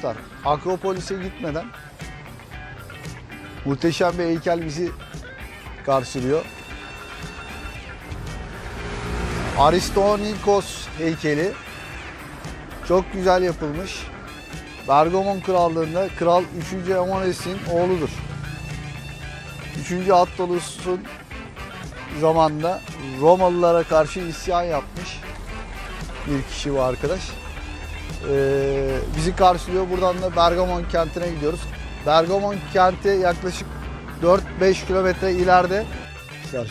dostlar. Akropolis'e gitmeden muhteşem bir heykel bizi karşılıyor. Aristonikos heykeli çok güzel yapılmış. Bergamon Krallığı'nda Kral 3. Amones'in oğludur. 3. Attolus'un zamanında Romalılara karşı isyan yapmış bir kişi bu arkadaş. Ee, bizi karşılıyor. Buradan da Bergamon kentine gidiyoruz. Bergamon kenti yaklaşık 4-5 kilometre ileride.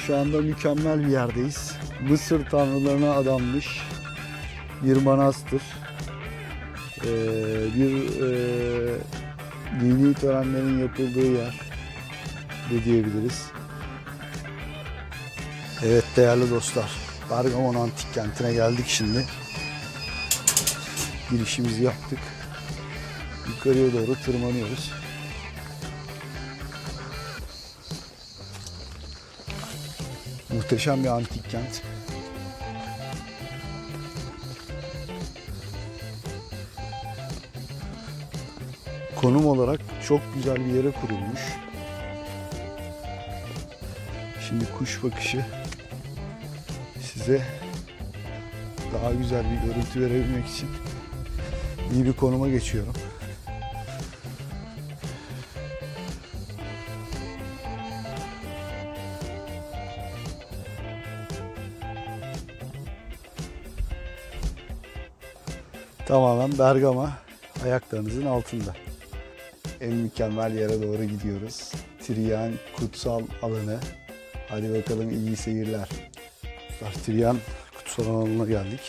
Şu anda mükemmel bir yerdeyiz. Mısır tanrılarına adanmış bir manastır. Ee, bir e, dini törenlerin yapıldığı yer de diyebiliriz. Evet değerli dostlar, Bergamon Antik Kenti'ne geldik şimdi. Girişimizi yaptık. Yukarıya doğru tırmanıyoruz. Muhteşem bir antik kent. Konum olarak çok güzel bir yere kurulmuş. Şimdi kuş bakışı size daha güzel bir görüntü verebilmek için iyi bir konuma geçiyorum. Tamamen Bergama ayaklarınızın altında. En mükemmel yere doğru gidiyoruz. Triyan kutsal alanı. Hadi bakalım iyi seyirler. Triyan kutsal alanına geldik.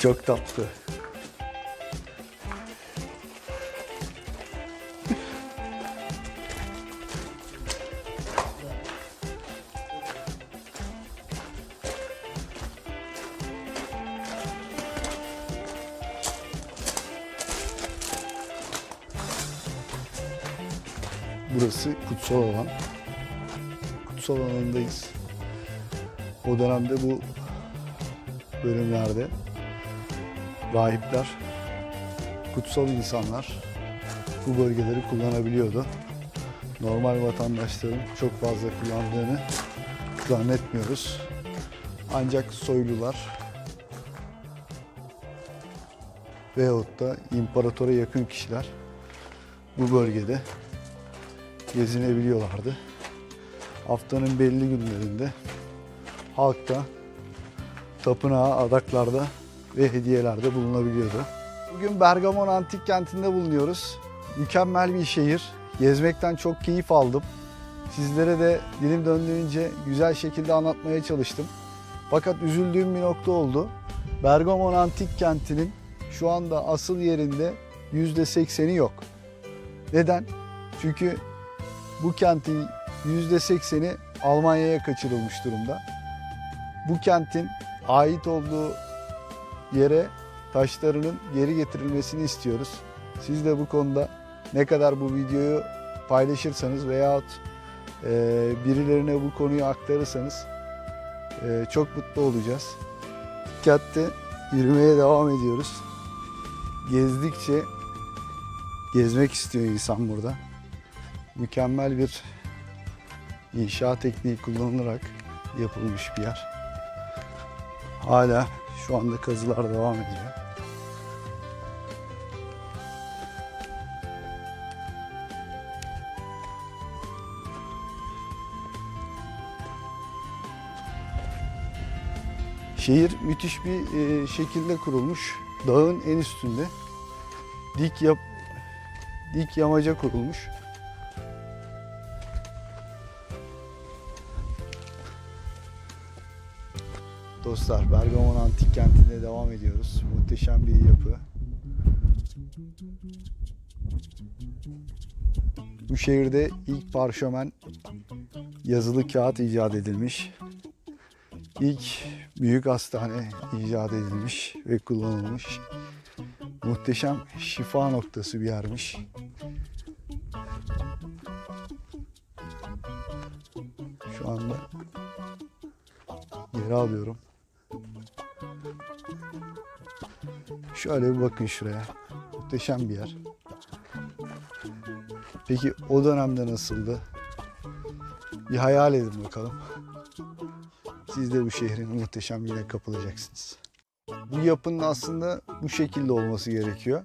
Çok tatlı. Burası kutsal alan. Kutsal alanındayız. O dönemde bu bölümlerde rahipler, kutsal insanlar bu bölgeleri kullanabiliyordu. Normal vatandaşların çok fazla kullandığını zannetmiyoruz. Ancak soylular veyahut da imparatora yakın kişiler bu bölgede gezinebiliyorlardı. Haftanın belli günlerinde halkta tapınağa, adaklarda ve hediyelerde bulunabiliyordu. Bugün Bergamon Antik Kenti'nde bulunuyoruz. Mükemmel bir şehir. Gezmekten çok keyif aldım. Sizlere de dilim döndüğünce güzel şekilde anlatmaya çalıştım. Fakat üzüldüğüm bir nokta oldu. Bergamon Antik Kenti'nin şu anda asıl yerinde %80'i yok. Neden? Çünkü bu kentin %80'i Almanya'ya kaçırılmış durumda. Bu kentin ait olduğu yere taşlarının geri getirilmesini istiyoruz. Siz de bu konuda ne kadar bu videoyu paylaşırsanız veyahut e, birilerine bu konuyu aktarırsanız e, çok mutlu olacağız. Dikkatli yürümeye devam ediyoruz. Gezdikçe gezmek istiyor insan burada. Mükemmel bir inşaat tekniği kullanılarak yapılmış bir yer. Hala şu anda kazılar devam ediyor. Şehir müthiş bir e, şekilde kurulmuş. Dağın en üstünde. Dik yap dik yamaca kurulmuş. dostlar. Bergama Antik Kenti'nde devam ediyoruz. Muhteşem bir yapı. Bu şehirde ilk parşömen yazılı kağıt icat edilmiş. İlk büyük hastane icat edilmiş ve kullanılmış. Muhteşem şifa noktası bir yermiş. Şu anda geri alıyorum. Şöyle bir bakın şuraya. Muhteşem bir yer. Peki o dönemde nasıldı? Bir hayal edin bakalım. Siz de bu şehrin muhteşemliğine kapılacaksınız. Bu yapının aslında bu şekilde olması gerekiyor.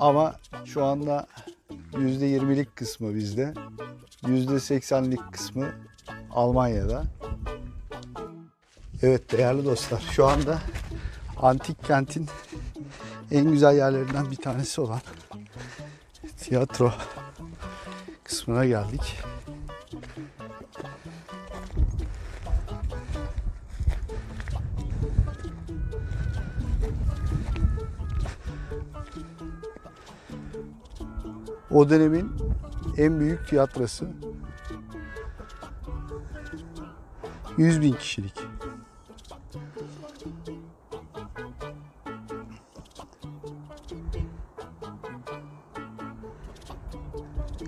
Ama şu anda %20'lik kısmı bizde. %80'lik kısmı Almanya'da. Evet değerli dostlar şu anda antik kentin en güzel yerlerinden bir tanesi olan tiyatro kısmına geldik. O dönemin en büyük tiyatrosu 100 bin kişilik.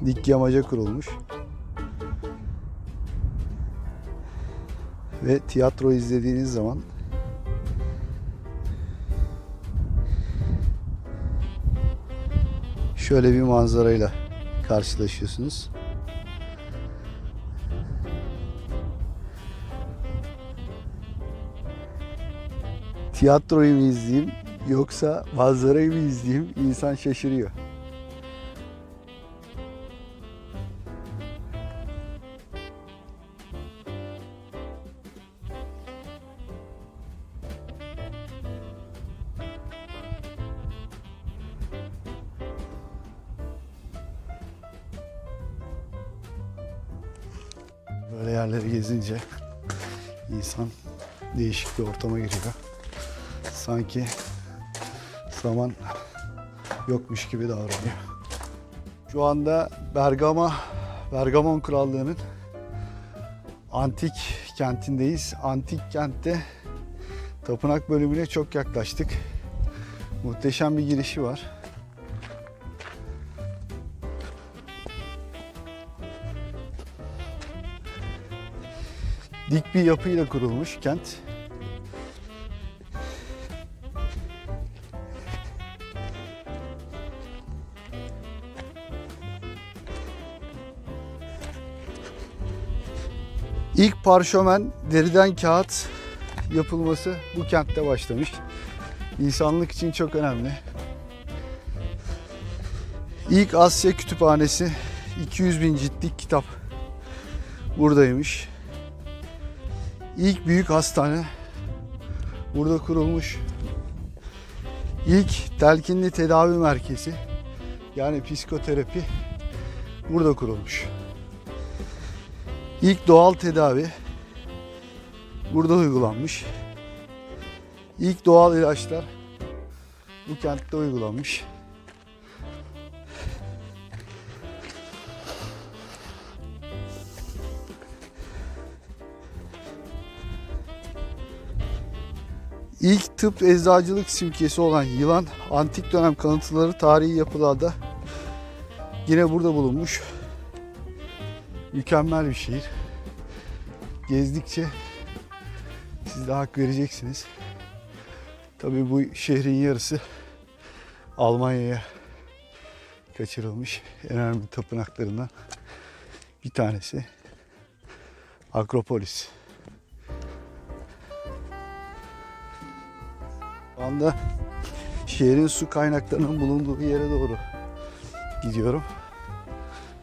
Dik yamaca kurulmuş. Ve tiyatro izlediğiniz zaman şöyle bir manzarayla karşılaşıyorsunuz. Tiyatroyu mu izleyeyim yoksa manzarayı mı izleyeyim insan şaşırıyor. Böyle yerleri gezince insan değişik bir ortama giriyor. Sanki zaman yokmuş gibi davranıyor. Şu anda Bergama, Bergamon Krallığı'nın antik kentindeyiz. Antik kentte tapınak bölümüne çok yaklaştık. Muhteşem bir girişi var. Dik bir yapıyla kurulmuş kent. İlk parşömen deriden kağıt yapılması bu kentte başlamış. İnsanlık için çok önemli. İlk Asya kütüphanesi 200 bin ciltlik kitap buradaymış. İlk büyük hastane burada kurulmuş. İlk telkinli tedavi merkezi yani psikoterapi burada kurulmuş. İlk doğal tedavi burada uygulanmış. İlk doğal ilaçlar bu kentte uygulanmış. İlk tıp eczacılık simgesi olan yılan antik dönem kalıntıları tarihi yapılarda yine burada bulunmuş. Mükemmel bir şehir. Gezdikçe siz de hak vereceksiniz. Tabii bu şehrin yarısı Almanya'ya kaçırılmış en önemli tapınaklarından bir tanesi. Akropolis. Şu anda şehrin su kaynaklarının bulunduğu yere doğru gidiyorum.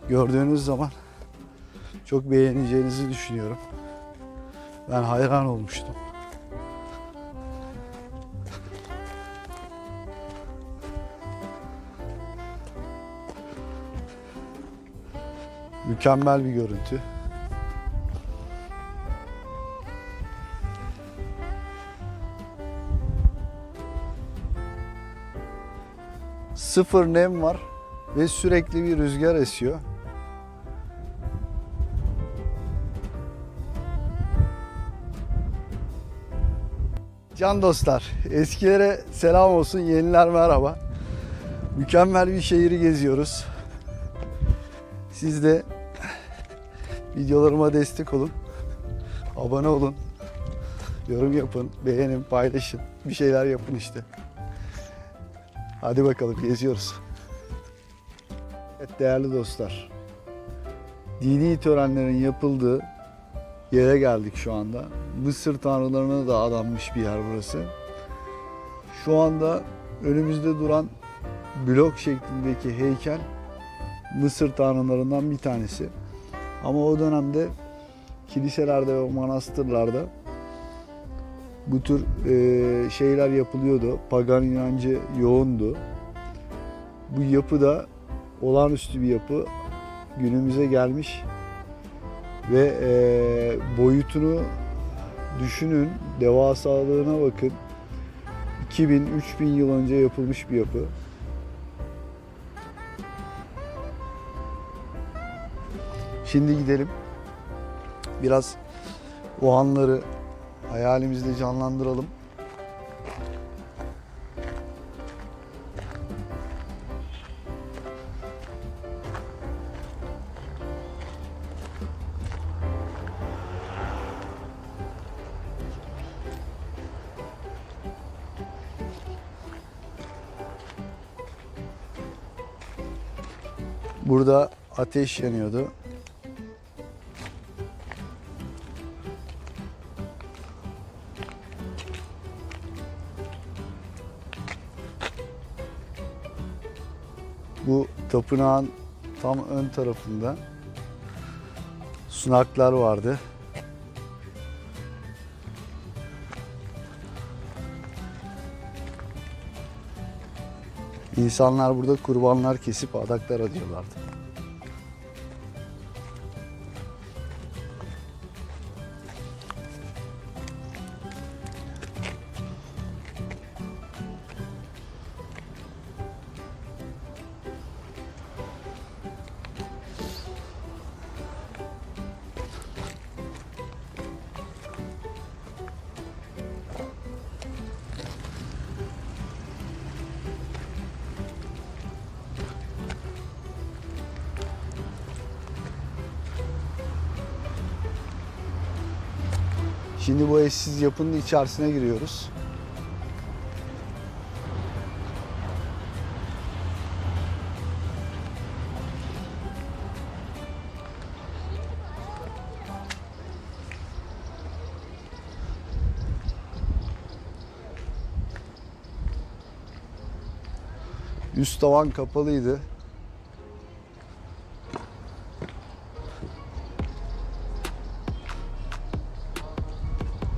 Gördüğünüz zaman çok beğeneceğinizi düşünüyorum. Ben hayran olmuştum. Mükemmel bir görüntü. Sıfır nem var ve sürekli bir rüzgar esiyor. Can dostlar, eskilere selam olsun, yeniler merhaba. Mükemmel bir şehri geziyoruz. Siz de videolarıma destek olun. Abone olun. Yorum yapın, beğenin, paylaşın. Bir şeyler yapın işte. Hadi bakalım geziyoruz. Evet değerli dostlar. Dini törenlerin yapıldığı yere geldik şu anda. Mısır tanrılarına da adanmış bir yer burası. Şu anda önümüzde duran blok şeklindeki heykel Mısır tanrılarından bir tanesi. Ama o dönemde kiliselerde ve manastırlarda bu tür e, şeyler yapılıyordu. Pagan inancı yoğundu. Bu yapı da olağanüstü bir yapı. Günümüze gelmiş ve e, boyutunu düşünün, devasalığına bakın. 2000-3000 yıl önce yapılmış bir yapı. Şimdi gidelim. Biraz o anları hayalimizde canlandıralım. Burada ateş yanıyordu. Tapınağın tam ön tarafında sunaklar vardı. İnsanlar burada kurbanlar kesip adaklar adıyorlardı. Şimdi bu eşsiz yapının içerisine giriyoruz. Üst tavan kapalıydı.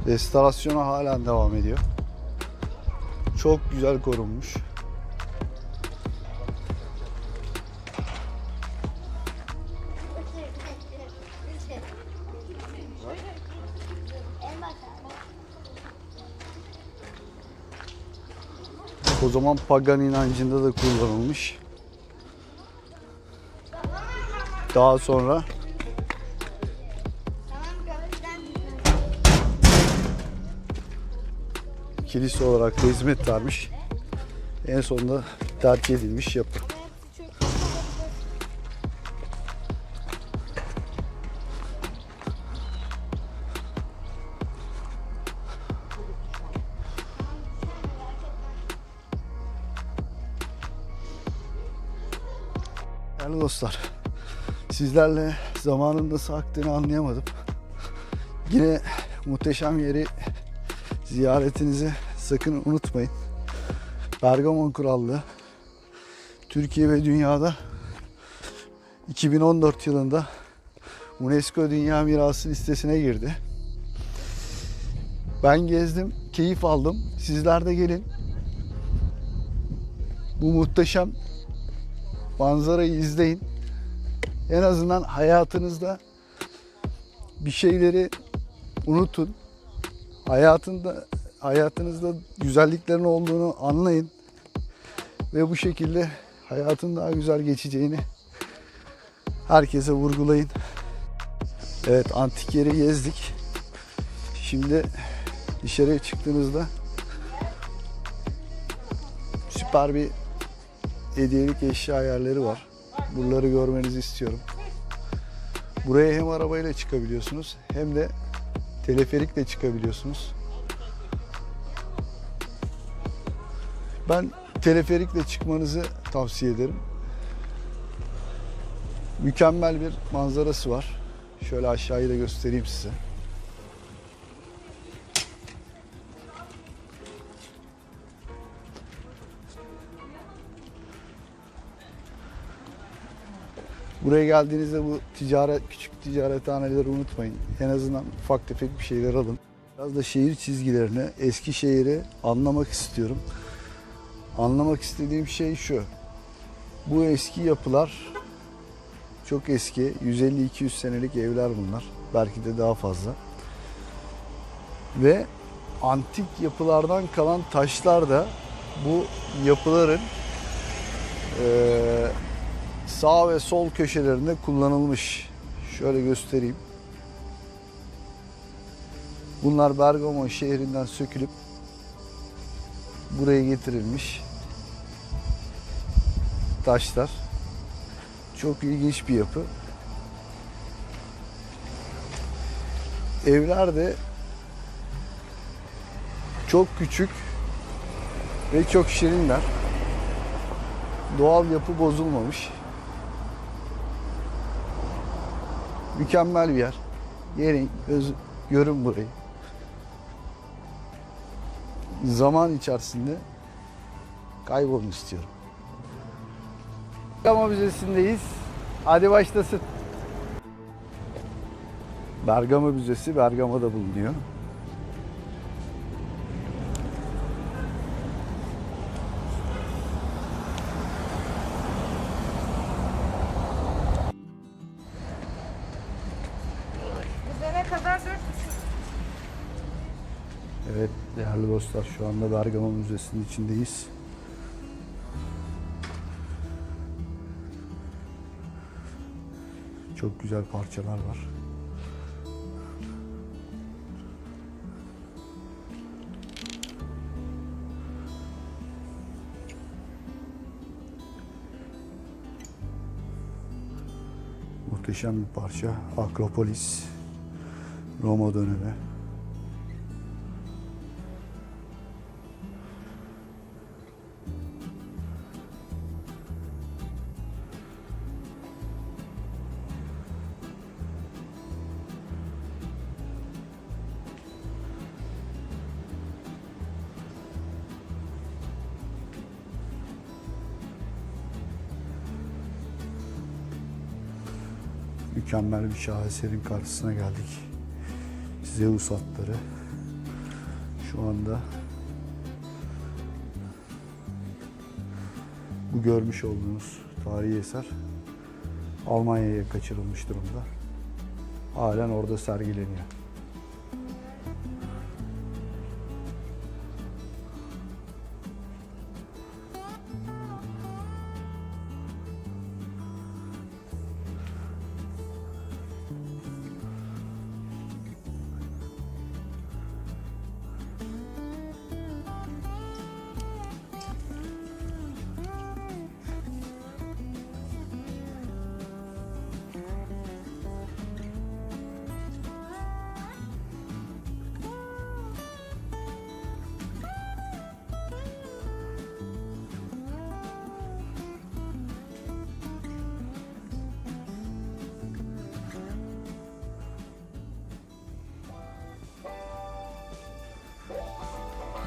Restorasyona halen devam ediyor. Çok güzel korunmuş. O zaman pagan inancında da kullanılmış. Daha sonra kilise olarak da hizmet vermiş. En sonunda terk edilmiş yapı. Değerli dostlar, sizlerle zamanın nasıl aktığını anlayamadım. Yine muhteşem yeri ziyaretinizi sakın unutmayın. Bergamon Krallığı Türkiye ve dünyada 2014 yılında UNESCO Dünya Mirası listesine girdi. Ben gezdim, keyif aldım. Sizler de gelin. Bu muhteşem manzarayı izleyin. En azından hayatınızda bir şeyleri unutun. Hayatında hayatınızda güzelliklerin olduğunu anlayın ve bu şekilde hayatın daha güzel geçeceğini herkese vurgulayın. Evet antik yeri gezdik. Şimdi dışarıya çıktığınızda süper bir hediyelik eşya yerleri var. Buraları görmenizi istiyorum. Buraya hem arabayla çıkabiliyorsunuz hem de Teleferikle çıkabiliyorsunuz. Ben teleferikle çıkmanızı tavsiye ederim. Mükemmel bir manzarası var. Şöyle aşağıyı da göstereyim size. Buraya geldiğinizde bu ticaret küçük ticarethaneleri unutmayın. En azından ufak tefek bir şeyler alın. Biraz da şehir çizgilerini, eski şehri anlamak istiyorum. Anlamak istediğim şey şu. Bu eski yapılar çok eski. 150-200 senelik evler bunlar. Belki de daha fazla. Ve antik yapılardan kalan taşlar da bu yapıların sağ ve sol köşelerinde kullanılmış. Şöyle göstereyim. Bunlar Bergamo şehrinden sökülüp buraya getirilmiş taşlar. Çok ilginç bir yapı. Evler de çok küçük ve çok şirinler. Doğal yapı bozulmamış. Mükemmel bir yer. Gelin, göz, görün burayı. Zaman içerisinde kaybolun istiyorum. Bergamo Müzesi'ndeyiz. Hadi başlasın. Bergamo Müzesi Bergamo'da bulunuyor. Evet değerli dostlar şu anda Bergamo Müzesi'nin içindeyiz. Çok güzel parçalar var. Muhteşem bir parça. Akropolis. Roma dönemi. Mükemmel bir şaheserin karşısına geldik. Zeus atları. Şu anda bu görmüş olduğunuz tarihi eser Almanya'ya kaçırılmış durumda. Halen orada sergileniyor.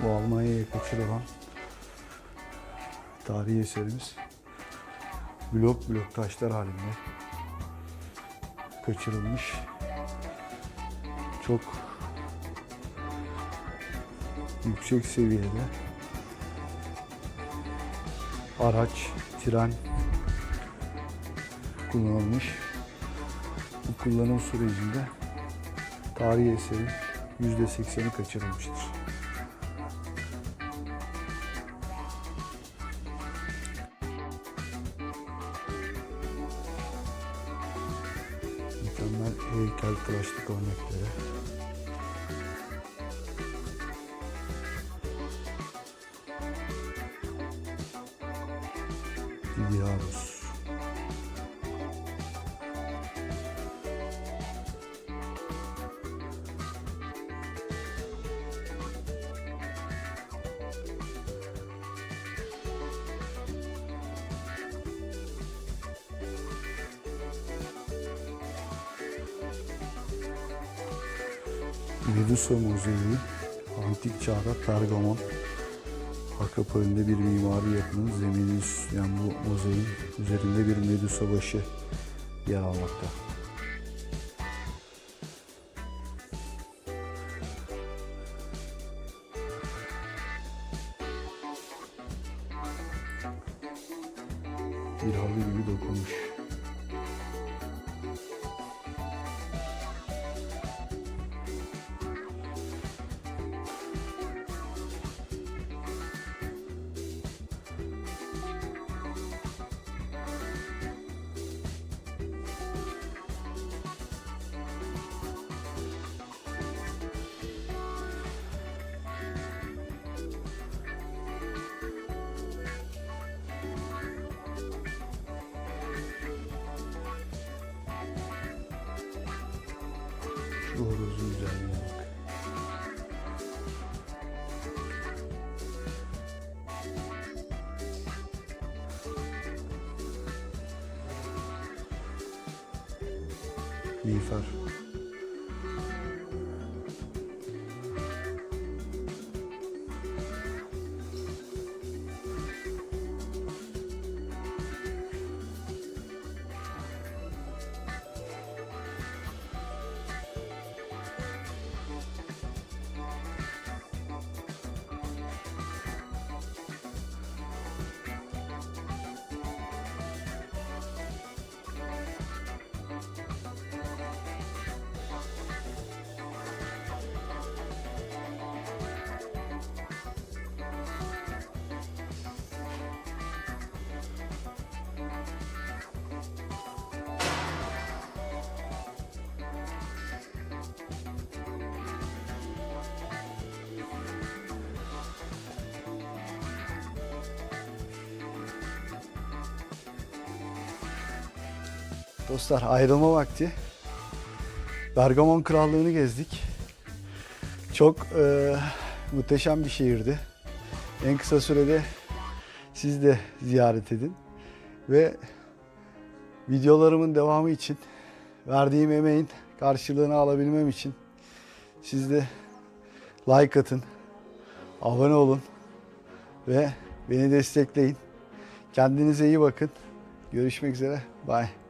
Bu Almanya'ya kaçırılan tarihi eserimiz blok blok taşlar halinde kaçırılmış. Çok yüksek seviyede araç, tren kullanılmış. Bu kullanım sürecinde tarihi eserin %80'i kaçırılmıştır. Tıraşlık örnekleri. Didiaros. Medusa Mozaii, Antik Çağda Pergamon, Akropolünde bir mimari yapının zeminini süsleyen bu mozaiğin üzerinde bir Medusa başı yer almakta. Bir halı gibi dokunmuş. Miğfer. Dostlar ayrılma vakti. Bergamon Krallığı'nı gezdik. Çok eee, muhteşem bir şehirdi. En kısa sürede siz de ziyaret edin. Ve videolarımın devamı için verdiğim emeğin karşılığını alabilmem için siz de like atın, abone olun ve beni destekleyin. Kendinize iyi bakın. Görüşmek üzere. Bye.